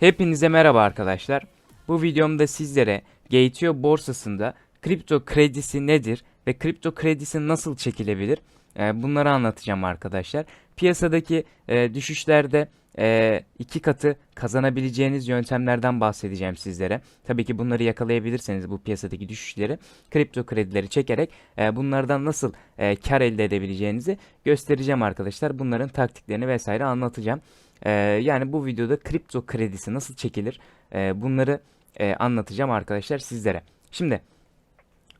Hepinize merhaba arkadaşlar. Bu videomda sizlere Gateo borsasında kripto kredisi nedir ve kripto kredisi nasıl çekilebilir? Ee, bunları anlatacağım arkadaşlar. Piyasadaki e, düşüşlerde e, iki katı kazanabileceğiniz yöntemlerden bahsedeceğim sizlere. Tabii ki bunları yakalayabilirseniz bu piyasadaki düşüşleri kripto kredileri çekerek e, bunlardan nasıl kar elde edebileceğinizi göstereceğim arkadaşlar. Bunların taktiklerini vesaire anlatacağım. Ee, yani bu videoda kripto kredisi nasıl çekilir Ee, bunları e, anlatacağım arkadaşlar sizlere. Şimdi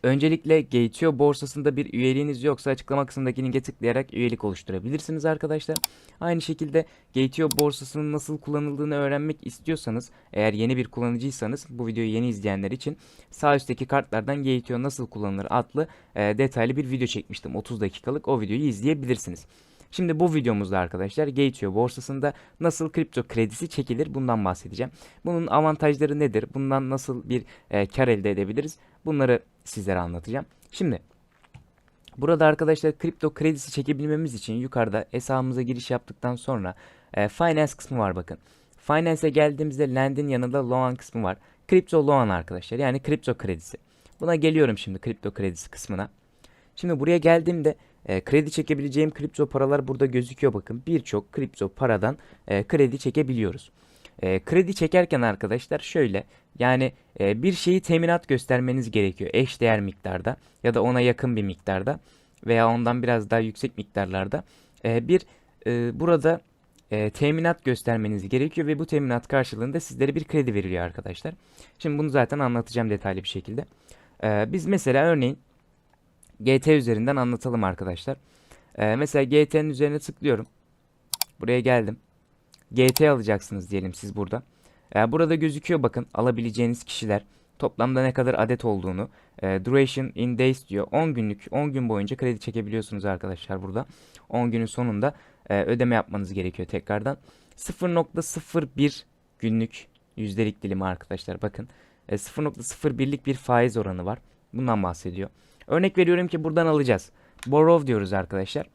öncelikle Gateo borsasında bir üyeliğiniz yoksa açıklama kısmındaki linke tıklayarak üyelik oluşturabilirsiniz arkadaşlar. Aynı şekilde Gateo borsasının nasıl kullanıldığını öğrenmek istiyorsanız eğer yeni bir kullanıcıysanız bu videoyu yeni izleyenler için sağ üstteki kartlardan Gateo nasıl kullanılır adlı e, detaylı bir video çekmiştim 30 dakikalık o videoyu izleyebilirsiniz. Şimdi bu videomuzda arkadaşlar Gateo borsasında nasıl kripto kredisi çekilir bundan bahsedeceğim. Bunun avantajları nedir? Bundan nasıl bir e, kar elde edebiliriz? Bunları sizlere anlatacağım. Şimdi burada arkadaşlar kripto kredisi çekebilmemiz için yukarıda hesabımıza giriş yaptıktan sonra e, finance kısmı var bakın. Finance'e geldiğimizde Lend'in yanında loan kısmı var. Kripto loan arkadaşlar yani kripto kredisi. Buna geliyorum şimdi kripto kredisi kısmına. Şimdi buraya geldiğimde e, kredi çekebileceğim kripto paralar burada gözüküyor bakın. Birçok kripto paradan e, kredi çekebiliyoruz. E, kredi çekerken arkadaşlar şöyle yani e, bir şeyi teminat göstermeniz gerekiyor eş değer miktarda ya da ona yakın bir miktarda veya ondan biraz daha yüksek miktarlarda E, bir e, burada e, teminat göstermeniz gerekiyor ve bu teminat karşılığında sizlere bir kredi veriliyor arkadaşlar. Şimdi bunu zaten anlatacağım detaylı bir şekilde. E, biz mesela örneğin GT üzerinden anlatalım arkadaşlar. Ee, mesela GT'nin üzerine tıklıyorum. Buraya geldim. GT alacaksınız diyelim siz burada. Ee, burada gözüküyor bakın alabileceğiniz kişiler. Toplamda ne kadar adet olduğunu. E, duration in days diyor. 10 günlük 10 gün boyunca kredi çekebiliyorsunuz arkadaşlar burada. 10 günün sonunda e, ödeme yapmanız gerekiyor tekrardan. 0.01 günlük yüzdelik dilimi arkadaşlar bakın. E, 0.01'lik bir faiz oranı var. Bundan bahsediyor. Örnek veriyorum ki buradan alacağız. Borrow diyoruz arkadaşlar.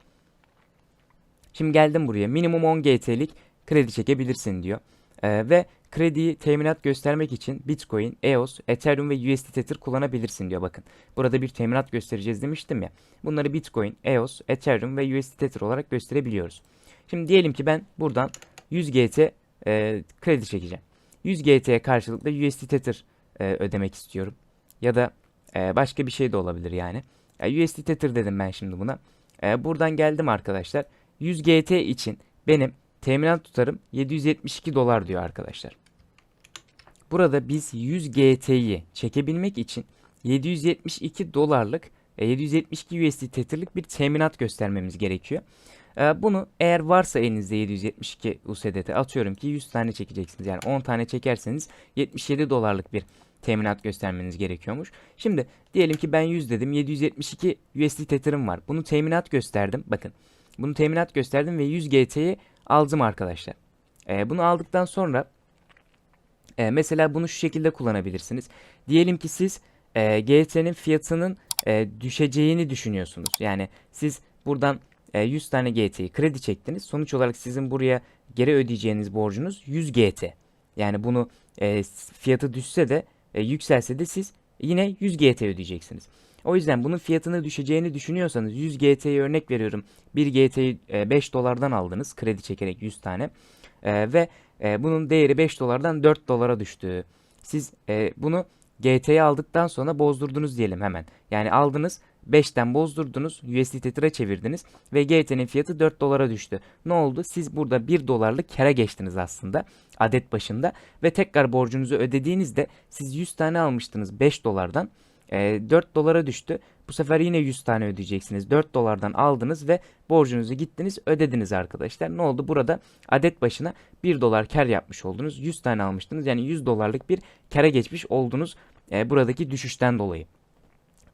Şimdi geldim buraya. Minimum 10 GT'lik kredi çekebilirsin diyor. Ee, ve krediyi teminat göstermek için Bitcoin, EOS, Ethereum ve USD Tether kullanabilirsin diyor bakın. Burada bir teminat göstereceğiz demiştim ya. Bunları Bitcoin, EOS, Ethereum ve USD Tether olarak gösterebiliyoruz. Şimdi diyelim ki ben buradan 100 GT e, kredi çekeceğim. 100 GT'ye karşılıklı USD Tether e, ödemek istiyorum. Ya da ee, başka bir şey de olabilir yani. E, USD Tether dedim ben şimdi buna. E, buradan geldim arkadaşlar. 100 GT için benim teminat tutarım 772 dolar diyor arkadaşlar. Burada biz 100 GT'yi çekebilmek için 772 dolarlık e, 772 USD Tether'lık bir teminat göstermemiz gerekiyor. E, bunu eğer varsa elinizde 772 USDT atıyorum ki 100 tane çekeceksiniz. Yani 10 tane çekerseniz 77 dolarlık bir teminat göstermeniz gerekiyormuş. Şimdi diyelim ki ben 100 dedim 772 USD Tether'ım var. Bunu teminat gösterdim. Bakın bunu teminat gösterdim ve 100 GT'yi aldım arkadaşlar. Ee, bunu aldıktan sonra e, mesela bunu şu şekilde kullanabilirsiniz. Diyelim ki siz e, GT'nin fiyatının e, düşeceğini düşünüyorsunuz. Yani siz buradan e, 100 tane GT'yi kredi çektiniz. Sonuç olarak sizin buraya geri ödeyeceğiniz borcunuz 100 GT. Yani bunu e, fiyatı düşse de e, yükselse de siz yine 100 GT ödeyeceksiniz. O yüzden bunun fiyatını düşeceğini düşünüyorsanız 100 GT'yi örnek veriyorum. 1 GT'yi e, 5 dolardan aldınız kredi çekerek 100 tane e, ve e, bunun değeri 5 dolardan 4 dolara düştü. Siz e, bunu GT'yi aldıktan sonra bozdurdunuz diyelim hemen. Yani aldınız 5'ten bozdurdunuz USD Tether'a çevirdiniz ve GT'nin fiyatı 4 dolara düştü. Ne oldu? Siz burada 1 dolarlık kere geçtiniz aslında adet başında ve tekrar borcunuzu ödediğinizde siz 100 tane almıştınız 5 dolardan. E, 4 dolara düştü. Bu sefer yine 100 tane ödeyeceksiniz. 4 dolardan aldınız ve borcunuzu gittiniz ödediniz arkadaşlar. Ne oldu? Burada adet başına 1 dolar kar yapmış oldunuz. 100 tane almıştınız. Yani 100 dolarlık bir kara geçmiş oldunuz e, buradaki düşüşten dolayı.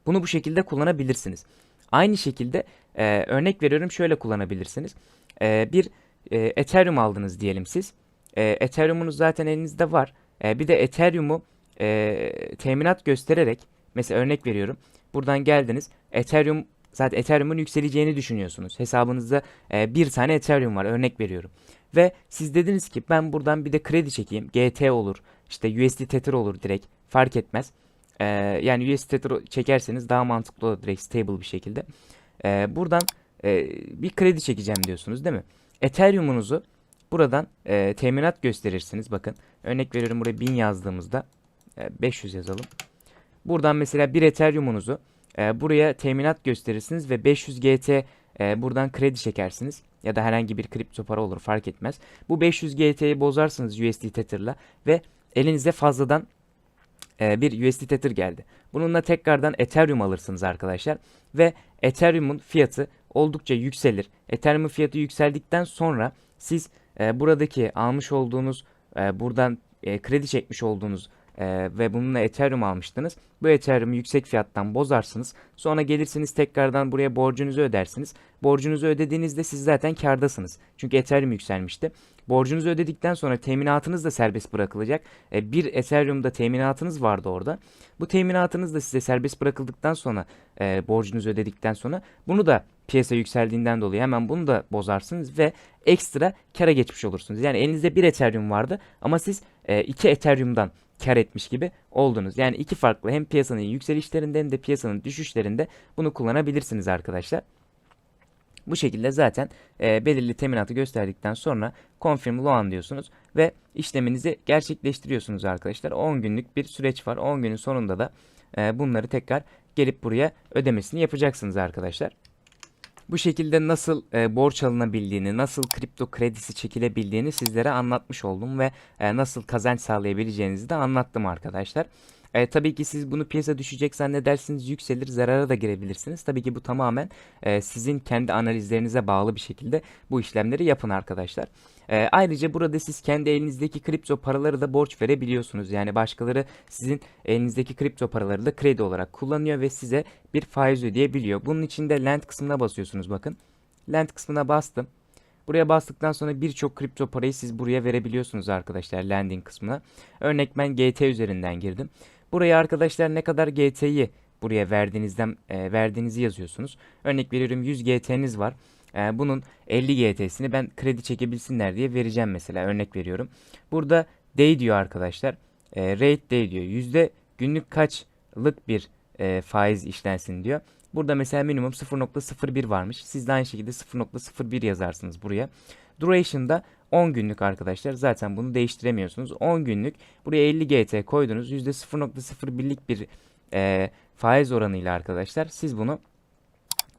Bunu bu şekilde kullanabilirsiniz. Aynı şekilde e, örnek veriyorum şöyle kullanabilirsiniz. E, bir e, Ethereum aldınız diyelim siz. E, Ethereum'unuz zaten elinizde var. E, bir de Ethereum'u e, teminat göstererek mesela örnek veriyorum. Buradan geldiniz. Ethereum zaten Ethereum'un yükseleceğini düşünüyorsunuz. Hesabınızda e, bir tane Ethereum var örnek veriyorum. Ve siz dediniz ki ben buradan bir de kredi çekeyim. GT olur, işte USD Tether olur direkt fark etmez. Ee, yani USD Tether çekerseniz daha mantıklı olur direkt stable bir şekilde. Ee, buradan e, bir kredi çekeceğim diyorsunuz değil mi? Ethereum'unuzu buradan e, teminat gösterirsiniz. Bakın örnek veriyorum buraya 1000 yazdığımızda e, 500 yazalım. Buradan mesela bir Ethereum'unuzu e, buraya teminat gösterirsiniz ve 500 GT e, buradan kredi çekersiniz. Ya da herhangi bir kripto para olur fark etmez. Bu 500 GT'yi bozarsınız USD Tether'la ve elinize fazladan e, bir USD Tether geldi. Bununla tekrardan Ethereum alırsınız arkadaşlar. Ve Ethereum'un fiyatı oldukça yükselir. Ethereum'un fiyatı yükseldikten sonra siz e, buradaki almış olduğunuz e, buradan kredi çekmiş olduğunuz e, ve bununla Ethereum almıştınız. Bu Ethereum'u yüksek fiyattan bozarsınız. Sonra gelirsiniz tekrardan buraya borcunuzu ödersiniz. Borcunuzu ödediğinizde siz zaten kârdasınız. Çünkü Ethereum yükselmişti. Borcunuzu ödedikten sonra teminatınız da serbest bırakılacak. E, bir Ethereum'da teminatınız vardı orada. Bu teminatınız da size serbest bırakıldıktan sonra e, borcunuzu ödedikten sonra bunu da piyasa yükseldiğinden dolayı hemen bunu da bozarsınız ve ekstra kara geçmiş olursunuz. Yani elinizde bir Ethereum vardı ama siz e, Ethereum'dan kar etmiş gibi oldunuz. Yani iki farklı hem piyasanın yükselişlerinde hem de piyasanın düşüşlerinde bunu kullanabilirsiniz arkadaşlar. Bu şekilde zaten e, belirli teminatı gösterdikten sonra confirm loan diyorsunuz ve işleminizi gerçekleştiriyorsunuz arkadaşlar. 10 günlük bir süreç var. 10 günün sonunda da e, bunları tekrar gelip buraya ödemesini yapacaksınız arkadaşlar. Bu şekilde nasıl e, borç alınabildiğini, nasıl kripto kredisi çekilebildiğini sizlere anlatmış oldum ve e, nasıl kazanç sağlayabileceğinizi de anlattım arkadaşlar. E, tabii ki siz bunu piyasa düşecek zannedersiniz yükselir zarara da girebilirsiniz. Tabii ki bu tamamen e, sizin kendi analizlerinize bağlı bir şekilde bu işlemleri yapın arkadaşlar. E, ayrıca burada siz kendi elinizdeki kripto paraları da borç verebiliyorsunuz. Yani başkaları sizin elinizdeki kripto paraları da kredi olarak kullanıyor ve size bir faiz ödeyebiliyor. Bunun için de lend kısmına basıyorsunuz bakın. Lend kısmına bastım. Buraya bastıktan sonra birçok kripto parayı siz buraya verebiliyorsunuz arkadaşlar landing kısmına. Örnek ben GT üzerinden girdim. Buraya arkadaşlar ne kadar GT'yi buraya verdiğinizden e, verdiğinizi yazıyorsunuz. Örnek veriyorum 100 GT'niz var. E, bunun 50 GT'sini ben kredi çekebilsinler diye vereceğim mesela örnek veriyorum. Burada day diyor arkadaşlar. E, rate day diyor. Yüzde günlük kaçlık bir e, faiz işlensin diyor. Burada mesela minimum 0.01 varmış. Siz de aynı şekilde 0.01 yazarsınız buraya. Duration'da 10 günlük arkadaşlar. Zaten bunu değiştiremiyorsunuz. 10 günlük. Buraya 50 GT koydunuz. %0.01'lik bir e, faiz oranıyla arkadaşlar. Siz bunu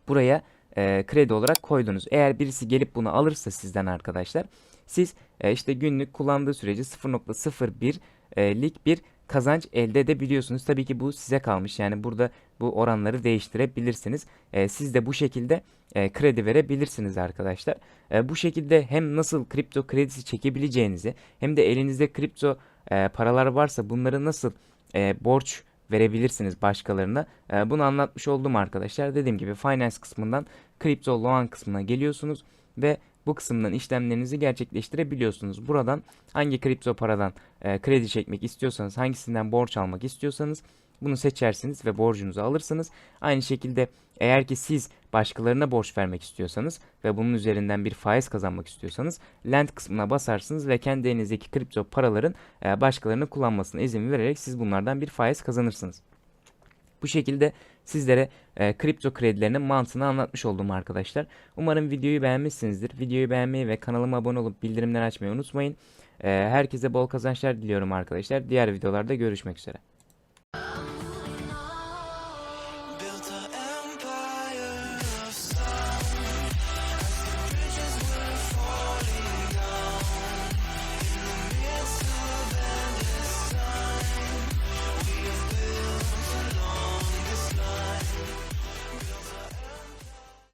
buraya e, kredi olarak koydunuz. Eğer birisi gelip bunu alırsa sizden arkadaşlar. Siz e, işte günlük kullandığı sürece 0.01'lik bir kazanç elde edebiliyorsunuz. Tabii ki bu size kalmış. Yani burada bu oranları değiştirebilirsiniz. E, siz de bu şekilde e, kredi verebilirsiniz arkadaşlar. E, bu şekilde hem nasıl kripto kredisi çekebileceğinizi hem de elinizde kripto e, paralar varsa bunları nasıl e, borç verebilirsiniz başkalarına. E, bunu anlatmış oldum arkadaşlar. Dediğim gibi finance kısmından kripto loan kısmına geliyorsunuz ve bu kısımdan işlemlerinizi gerçekleştirebiliyorsunuz. Buradan hangi kripto paradan e, kredi çekmek istiyorsanız, hangisinden borç almak istiyorsanız bunu seçersiniz ve borcunuzu alırsınız. Aynı şekilde eğer ki siz başkalarına borç vermek istiyorsanız ve bunun üzerinden bir faiz kazanmak istiyorsanız lend kısmına basarsınız ve kendi elinizdeki kripto paraların e, başkalarının kullanmasına izin vererek siz bunlardan bir faiz kazanırsınız. Bu şekilde sizlere e, kripto kredilerinin mantığını anlatmış oldum arkadaşlar. Umarım videoyu beğenmişsinizdir. Videoyu beğenmeyi ve kanalıma abone olup bildirimleri açmayı unutmayın. E, herkese bol kazançlar diliyorum arkadaşlar. Diğer videolarda görüşmek üzere.